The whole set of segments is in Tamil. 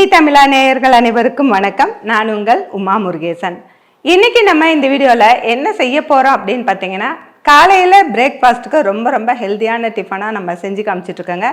குட்டி தமிழா நேயர்கள் அனைவருக்கும் வணக்கம். நான் உங்கள் உமா முருகேசன். இன்னைக்கு நம்ம இந்த வீடியோவில் என்ன செய்ய போகிறோம் அப்படின்னு பார்த்தீங்கன்னா காலையில் பிரேக்ஃபாஸ்ட்டுக்கு ரொம்ப ரொம்ப ஹெல்த்தியான டிஃபனாக நம்ம செஞ்சு காமிச்சிட்டு இருக்கோங்க.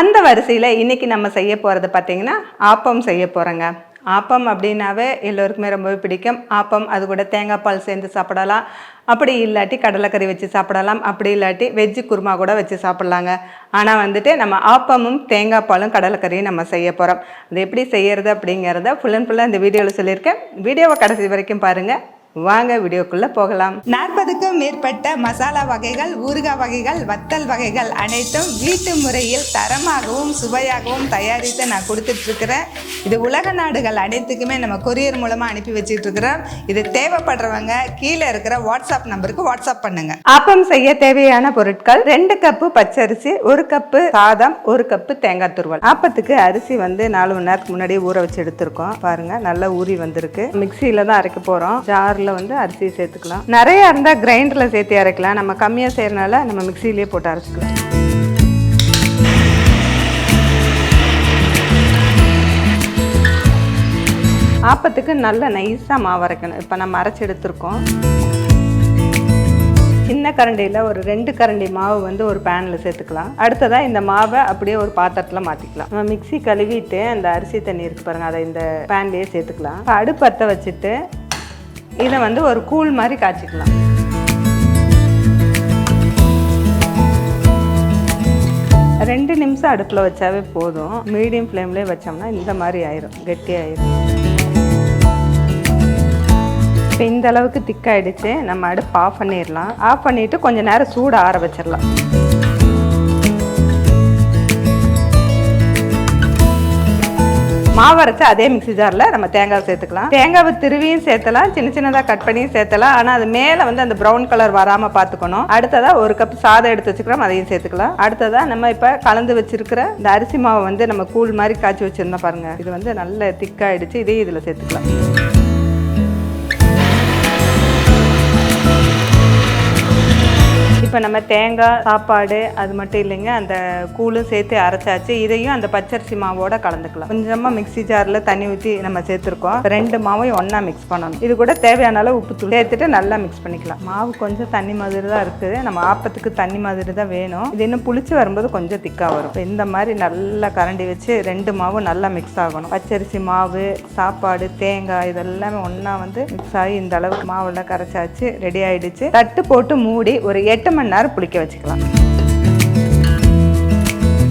அந்த வரிசையில் இன்னைக்கு நம்ம செய்ய போகிறது பார்த்தீங்கன்னா ஆப்பம் செய்ய போகிறோங்க ஆப்பம் அப்படின்னாவே எல்லோருக்குமே ரொம்பவே பிடிக்கும். ஆப்பம் அது கூட தேங்காய் பால் சேர்ந்து சாப்பிடலாம். அப்படி இல்லாட்டி கடலைக்கறி வச்சு சாப்பிடலாம். அப்படி இல்லாட்டி வெஜ்ஜு குருமா கூட வச்சு சாப்பிட்லாங்க. ஆனால் வந்துட்டு நம்ம ஆப்பமும் தேங்காய் பாலும் கடலைக்கறியும் நம்ம செய்ய போகிறோம் அது எப்படி செய்கிறது அப்படிங்கிறத ஃபுல் அண்ட் ஃபுல்லாக இந்த வீடியோவில் சொல்லியிருக்கேன். வீடியோவை கடைசி வரைக்கும் பாருங்கள் வாங்க வீடியோக்குள்ளே போகலாம். நாற்பதுக்கும் மேற்பட்ட மசாலா வகைகள் ஊறுகாய் வகைகள் வத்தல் வகைகள் அனைத்தும் வீட்டு முறையில் தரமாகவும் சுவையாகவும் தயாரித்து நான் கொடுத்துட்ருக்கிறேன். இது உலக நாடுகள் அனைத்துக்குமே நம்ம கொரியர் மூலமாக அனுப்பி வச்சுட்டு இருக்கிறோம் இது தேவைப்படுறவங்க கீழே இருக்கிற வாட்ஸ்அப் நம்பருக்கு வாட்ஸ்அப் பண்ணுங்க. ஆப்பம் செய்ய தேவையான பொருட்கள் ரெண்டு கப்பு பச்சரிசி ஒரு கப்பு சாதம் ஒரு கப்பு தேங்காய் துருவல். ஆப்பத்துக்கு அரிசி வந்து நாலு மணி நேரத்துக்கு முன்னாடி ஊற வச்சு எடுத்திருக்கோம். பாருங்க நல்லா ஊறி வந்திருக்கு. மிக்சியில தான் அரைக்க போறோம். ஜாரில் வந்து அரிசி சேர்த்துக்கலாம். நிறைய இருந்தா கிரைண்டர்ல சேர்த்து அரைக்கலாம். நம்ம கம்மியா செய்கிறனால நம்ம மிக்சிலேயே போட்டு அரைச்சிக்கலாம். ஆப்பத்துக்கு நல்ல நைஸாக மாவு அரைக்கணும். இப்போ நம்ம அரைச்சி எடுத்திருக்கோம். சின்ன கரண்டியில் ஒரு ரெண்டு கரண்டி மாவு வந்து ஒரு பேனில் சேர்த்துக்கலாம். அடுத்ததாக இந்த மாவை அப்படியே ஒரு பாத்திரத்தில் மாற்றிக்கலாம் நம்ம மிக்ஸி கழுவிட்டு அந்த அரிசி தண்ணி இருக்கு பாருங்க அதை இந்த பேன்லேயே சேர்த்துக்கலாம். இப்போ அடுப்பு பற்ற வச்சுட்டு இதை வந்து ஒரு கூழ் மாதிரி காய்ச்சிக்கலாம். ரெண்டு நிமிஷம் அடுப்பில் வச்சாவே போதும். மீடியம் ஃப்ளேம்லேயே வச்சோம்னா இந்த மாதிரி ஆயிரும். கெட்டி ஆயிரும். இப்போ இந்த அளவுக்கு திக்காயிடுச்சு. நம்ம அடுப்பு ஆஃப் பண்ணிடலாம் ஆஃப் பண்ணிட்டு கொஞ்சம் நேரம் சூடு ஆற வச்சிடலாம் மாவு அரைச்சு அதே மிக்ஸி ஜாரில் நம்ம தேங்காய் சேர்த்துக்கலாம். தேங்காவை திருவியும் சேர்த்தலாம் சின்ன சின்னதாக கட் பண்ணியும் சேர்த்தலாம். ஆனால் அது மேலே வந்து அந்த ப்ரௌன் கலர் வராமல் பார்த்துக்கணும். அடுத்ததாக ஒரு கப் சாதம் எடுத்து வச்சுக்கிறோம் அதையும் சேர்த்துக்கலாம். அடுத்ததாக நம்ம இப்போ கலந்து வச்சிருக்கிற இந்த அரிசி மாவை வந்து நம்ம கூழ் மாதிரி காய்ச்சி வச்சுருந்தோம் பாருங்கள் இது வந்து நல்ல திக்காயிடுச்சு இதையும் இதில் சேர்த்துக்கலாம். இப்போ நம்ம தேங்காய் சாப்பாடு அது மட்டும் இல்லைங்க அந்த கூழும் சேர்த்து அரைச்சாச்சு. இதையும் அந்த பச்சரிசி மாவோட கலந்துக்கலாம். கொஞ்சமாக மிக்ஸி ஜாரில் தண்ணி ஊற்றி நம்ம சேர்த்துருக்கோம். ரெண்டு மாவையும் ஒன்றா மிக்ஸ் பண்ணணும். இது கூட தேவையான அளவு உப்பு தூள் சேர்த்துட்டு நல்லா மிக்ஸ் பண்ணிக்கலாம். மாவு கொஞ்சம் தண்ணி மாதிரி தான் இருக்குது. நம்ம ஆப்பத்துக்கு தண்ணி மாதிரி தான் வேணும். இது இன்னும் புளிச்சு வரும்போது கொஞ்சம் திக்காக வரும். இந்த மாதிரி நல்லா கரண்டி வச்சு ரெண்டு மாவும் நல்லா மிக்ஸ் ஆகணும். பச்சரிசி மாவு சாப்பாடு தேங்காய் இதெல்லாமே ஒன்றா வந்து மிக்ஸ் ஆகி இந்த அளவுக்கு மாவெல்லாம் கரைச்சாச்சு ரெடி ஆகிடுச்சு தட்டு போட்டு மூடி ஒரு எட்டு மணி நேரம் புளிக்க வச்சுக்கலாம்.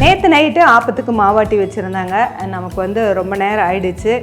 நேற்று நைட்டு ஆப்பத்துக்கு மாவாட்டி வச்சுருந்தாங்க. நமக்கு வந்து ரொம்ப நேரம் ஆயிடுச்சு.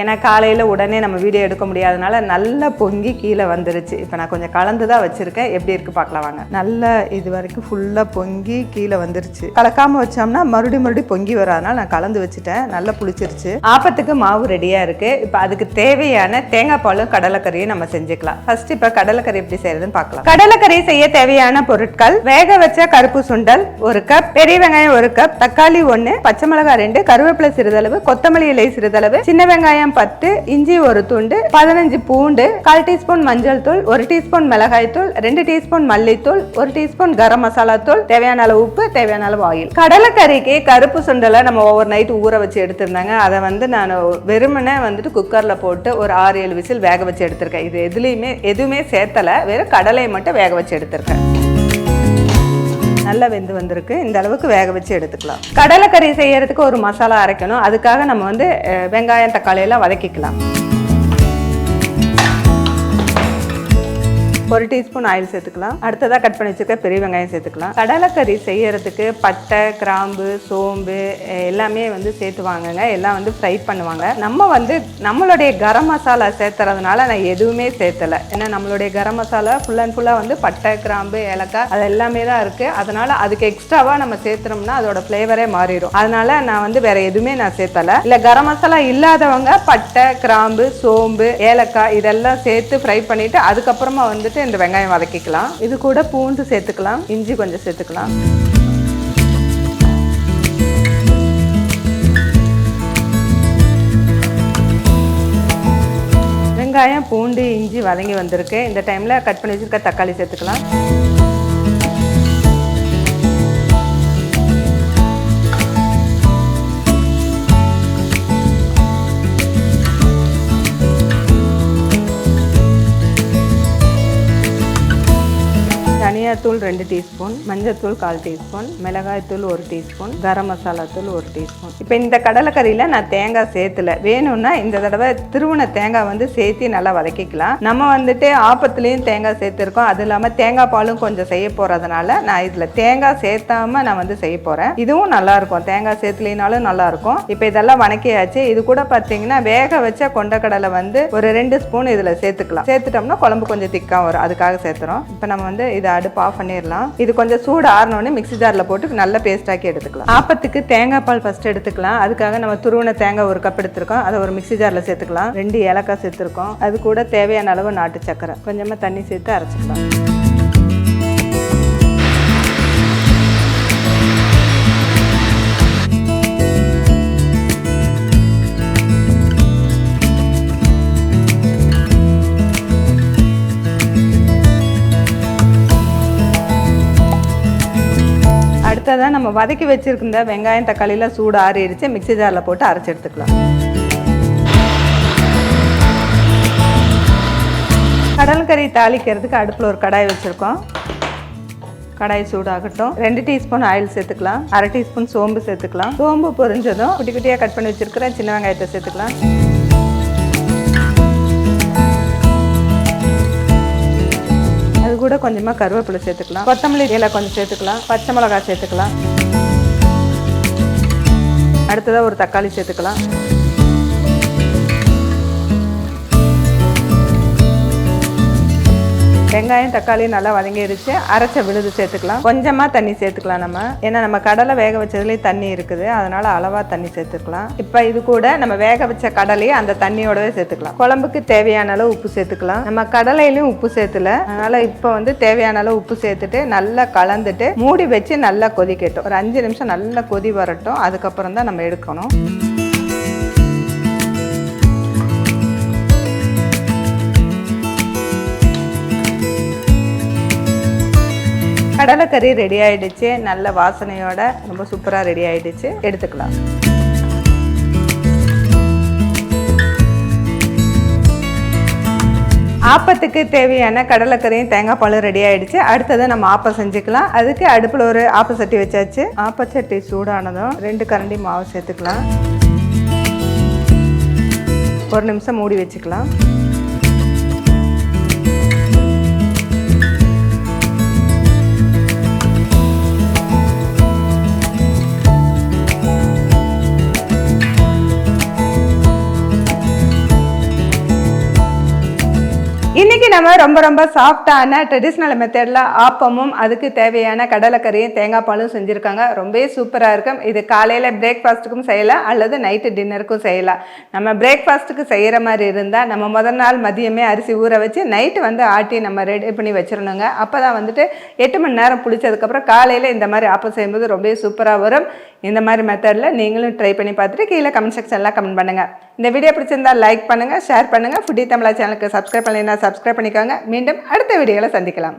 ஏன்னா காலையில் உடனே நம்ம வீடியோ எடுக்க முடியாதனால நல்லா பொங்கி கீழே வந்துருச்சு. இப்போ நான் கொஞ்சம் கலந்து தான் வச்சுருக்கேன். எப்படி இருக்குது பார்க்கலாம் வாங்க. நல்லா இது வரைக்கும் ஃபுல்லாக பொங்கி கீழே வந்துருச்சு. கலக்காமல் வச்சோம்னா மறுபடியும் மறுபடியும் பொங்கி வராதனால நான் கலந்து வச்சுட்டேன். நல்லா புளிச்சிருச்சு. ஆப்பத்துக்கு மாவு ரெடியாக இருக்குது இப்போ அதுக்கு தேவையான தேங்காய் பாலும் கடலைக்கறியும் நம்ம செஞ்சுக்கலாம். ஃபஸ்ட் இப்போ கடலைக்கறி எப்படி செய்யறதுன்னு பார்க்கலாம். கடலைக்கறி செய்ய தேவையான பொருட்கள் வேக வச்ச கருப்பு சுண்டல் ஒரு கப் பெரிய வெங்காயம் ஒரு கப் தக்காளி ஒன்று பச்சை மிளகாய் ரெண்டு கருவேப்பிலை சிறிதளவு கொத்தமல்லி இலை சிறிதளவு சின்ன வெங்காயம் பத்து இஞ்சி ஒரு துண்டு பதினஞ்சு பூண்டு கால் டீஸ்பூன் மஞ்சள் தூள் ஒரு டீஸ்பூன் மிளகாய் தூள் ரெண்டு டீஸ்பூன் மல்லித்தூள் ஒரு டீஸ்பூன் கரம் மசாலா தூள் தேவையான அளவு உப்பு தேவையான அளவு ஆயில். கடலைக்கறிக்கு கருப்பு சுண்டலை நம்ம ஓவர் நைட் ஊற வச்சு எடுத்திருந்தாங்க. அதை வந்து நான் வெறுமனே வந்துட்டு குக்கரில் போட்டு ஒரு ஆறு ஏழு விசில் வேக வச்சு எடுத்திருக்கேன். இது எதுலேயுமே எதுவுமே சேர்த்தலை. வெறும் கடலையை மட்டும் வேக வச்சு எடுத்திருக்கேன். நல்லா வெந்து வந்திருக்கு. இந்த அளவுக்கு வேக வச்சு எடுத்துக்கலாம். கடலைக்கறி செய்யறதுக்கு ஒரு மசாலா அரைக்கணும். அதுக்காக நம்ம வந்து வெங்காயம் தக்காளி எல்லாம் வதக்கிக்கலாம். ஒரு டீஸ்பூன் ஆயில் சேர்த்துக்கலாம். அடுத்ததாக கட் பண்ணி வச்சுருக்க பெரிய வெங்காயம் சேர்த்துக்கலாம். கடலைக்கறி செய்யறதுக்கு பட்டை கிராம்பு சோம்பு எல்லாமே வந்து சேர்த்து வாங்குங்க. எல்லாம் வந்து ஃப்ரை பண்ணுவாங்க. நம்ம வந்து நம்மளுடைய கரம் மசாலா சேர்த்துறதுனால நான் எதுவுமே சேர்த்தலை. ஏன்னா நம்மளுடைய கரம் மசாலா ஃபுல் அண்ட் ஃபுல்லாக வந்து பட்டை கிராம்பு ஏலக்காய் அது எல்லாமே தான் இருக்குது அதனால் அதுக்கு எக்ஸ்ட்ராவாக நம்ம சேர்த்துனோம்னா அதோட ஃப்ளேவரே மாறிடும். அதனால் நான் வந்து வேறு எதுவுமே நான் சேர்த்தலை. இல்லை கரம் மசாலா இல்லாதவங்க பட்டை கிராம்பு சோம்பு ஏலக்காய் இதெல்லாம் சேர்த்து ஃப்ரை பண்ணிவிட்டு அதுக்கப்புறமா வந்துட்டு இந்த வெங்காயம் வதக்கிக்கலாம். இது கூட பூண்டு சேர்த்துக்கலாம். இஞ்சி கொஞ்சம் சேர்த்துக்கலாம். வெங்காயம் பூண்டு இஞ்சி வதங்கி வந்திருக்கு. இந்த டைமில் கட் பண்ணி வச்சிருக்க தக்காளி சேர்த்துக்கலாம். தூள் ரெண்டு டீஸ்பூன் மஞ்சத்தூள் கால் டீஸ்பூன் மிளகாய்த்தூள் ஒரு டீஸ்பூன் கரம் மசாலா தூள் ஒரு டீஸ்பூன். இப்போ இந்த கடலைக்கறியில் நான் தேங்காய் சேர்த்துல. வேணும்னா இந்த தடவை திருவண தேங்காய் வந்து சேர்த்து நல்லா வதக்கிக்கலாம். நம்ம வந்துட்டு ஆப்பத்துலேயும் தேங்காய் சேர்த்துருக்கோம். அது இல்லாமல் தேங்காய் பாலும் கொஞ்சம் செய்ய போகிறதுனால நான் இதில் தேங்காய் சேர்த்தாம நான் வந்து செய்ய போகிறேன் இதுவும் நல்லாயிருக்கும் தேங்காய் சேர்த்துலினாலும் நல்லாயிருக்கும் இப்போ இதெல்லாம் வணக்கியாச்சு. இது கூட பார்த்தீங்கன்னா வேக வச்ச கொண்டக்கடலை வந்து ஒரு ரெண்டு ஸ்பூன் இதில் சேர்த்துக்கலாம். சேர்த்துட்டோம்னா குழம்பு கொஞ்சம் திக்காக வரும். அதுக்காக சேர்த்துறோம். இப்போ நம்ம வந்து இதை அடுப்பு ஆஃப் பண்ணிடலாம் இது கொஞ்சம் சூடு ஆறினோடனே மிக்ஸி ஜாரில் போட்டு நல்ல பேஸ்டாக்கி எடுத்துக்கலாம். ஆப்பத்துக்கு தேங்காய் பால் ஃபர்ஸ்ட் எடுத்துக்கலாம். அதுக்காக நம்ம துருவன தேங்காய் ஒரு கப் எடுத்துருக்கோம். அதை ஒரு மிக்ஸி ஜாரில் சேர்த்துக்கலாம். ரெண்டு ஏலக்காய் சேர்த்துருக்கோம். அது கூட தேவையான அளவு நாட்டு சக்கரை கொஞ்சமாக தண்ணி சேர்த்து அரைச்சிக்கலாம். தான் நம்ம வதக்கி வச்சுருக்கிற வெங்காயம் தக்காளியில் சூடு ஆறிடுச்சு. மிக்சி ஜாரில் போட்டு அரைச்சி எடுத்துக்கலாம். கடல்கறி தாளிக்கிறதுக்கு அடுப்பில் ஒரு கடாய் வச்சுருக்கோம். கடாய் சூடாகட்டும். ரெண்டு டீஸ்பூன் ஆயில் சேர்த்துக்கலாம். அரை டீஸ்பூன் சோம்பு சேர்த்துக்கலாம். சோம்பு பொரிஞ்சதும் குட்டி குட்டியாக கட் பண்ணி வச்சிருக்கிற சின்ன வெங்காயத்தை சேர்த்துக்கலாம். கூட கொஞ்சமாக கருவேப்பிலை சேர்த்துக்கலாம். கொத்தமல்லி இலை கொஞ்சம் சேர்த்துக்கலாம். பச்சை மிளகாய் சேர்த்துக்கலாம். அடுத்ததாக ஒரு தக்காளி சேர்த்துக்கலாம். வெங்காயம் தக்காளி நல்லா வதங்கிடுச்சு அரைச்ச விழுது சேர்த்துக்கலாம். கொஞ்சமாக தண்ணி சேர்த்துக்கலாம் நம்ம. ஏன்னா நம்ம கடலை வேக வச்சதுலேயே தண்ணி இருக்குது. அதனால் அளவாக தண்ணி சேர்த்துக்கலாம். இப்போ இது கூட நம்ம வேக வச்ச கடலையை அந்த தண்ணியோடவே சேர்த்துக்கலாம். குழம்புக்கு தேவையான அளவு உப்பு சேர்த்துக்கலாம். நம்ம கடலையிலையும் உப்பு சேர்த்துல. அதனால் இப்போ வந்து தேவையான அளவு உப்பு சேர்த்துட்டு நல்லா கலந்துட்டு மூடி வச்சு நல்லா கொதிக்கட்டும். ஒரு அஞ்சு நிமிஷம் நல்லா கொதி வரட்டும். அதுக்கப்புறம் தான் நம்ம எடுக்கணும். கடலைக்கறி ரெடி ஆயிடுச்சு. நல்ல வாசனையோட ரொம்ப சூப்பராக ரெடி ஆயிடுச்சு. எடுத்துக்கலாம். ஆப்பத்துக்கு தேவையான கடலைக்கறியும் தேங்காய் பாலும் ரெடி ஆயிடுச்சு. அடுத்ததை நம்ம ஆப்பம் செஞ்சுக்கலாம். அதுக்கு அடுப்பில் ஒரு ஆப்ப சட்டி வச்சாச்சு. ஆப்பச்சட்டி சூடானதும் ரெண்டு கரண்டி மாவு சேர்த்துக்கலாம். ஒரு நிமிஷம் மூடி வச்சுக்கலாம். நம்ம ரொம்ப ரொம்ப சாஃப்டான ட்ரெடிஷ்னல் மெத்தடில் ஆப்பமும் அதுக்கு தேவையான கடலைக்கறியும் தேங்காய் பாலும் செஞ்சுருக்காங்க. ரொம்பவே சூப்பராக இருக்கும். இது காலையில் பிரேக்ஃபாஸ்ட்டுக்கும் செய்யலாம் அல்லது நைட்டு டின்னருக்கும் செய்யலாம். நம்ம பிரேக்ஃபாஸ்ட்டுக்கு செய்கிற மாதிரி இருந்தால் நம்ம முதல் நாள் மதியமே அரிசி ஊற வச்சு நைட்டு வந்து ஆட்டி நம்ம ரெடி பண்ணி வச்சிடணுங்க அப்போ தான் வந்துட்டு எட்டு மணி நேரம் புளிச்சதுக்கப்புறம் காலையில் இந்த மாதிரி ஆப்பம் செய்யும்போது ரொம்பவே சூப்பராக வரும். இந்த மாதிரி மெத்தடில் நீங்களும் ட்ரை பண்ணி பார்த்துட்டு கீழே கமெண்ட் செக்ஷன்லாம் கமெண்ட் பண்ணுங்கள் இந்த வீடியோ பிடிச்சிருந்தா லைக் பண்ணுங்கள் ஷேர் பண்ணுங்கள் ஃபுட்டி தமிழா சேனலுக்கு சப்ஸ்கிரைப் பண்ணலைன்னா சப்ஸ்கிரைப் பண்ணிக்கோங்க. மீண்டும் அடுத்த வீடியோவில் சந்திக்கலாம்.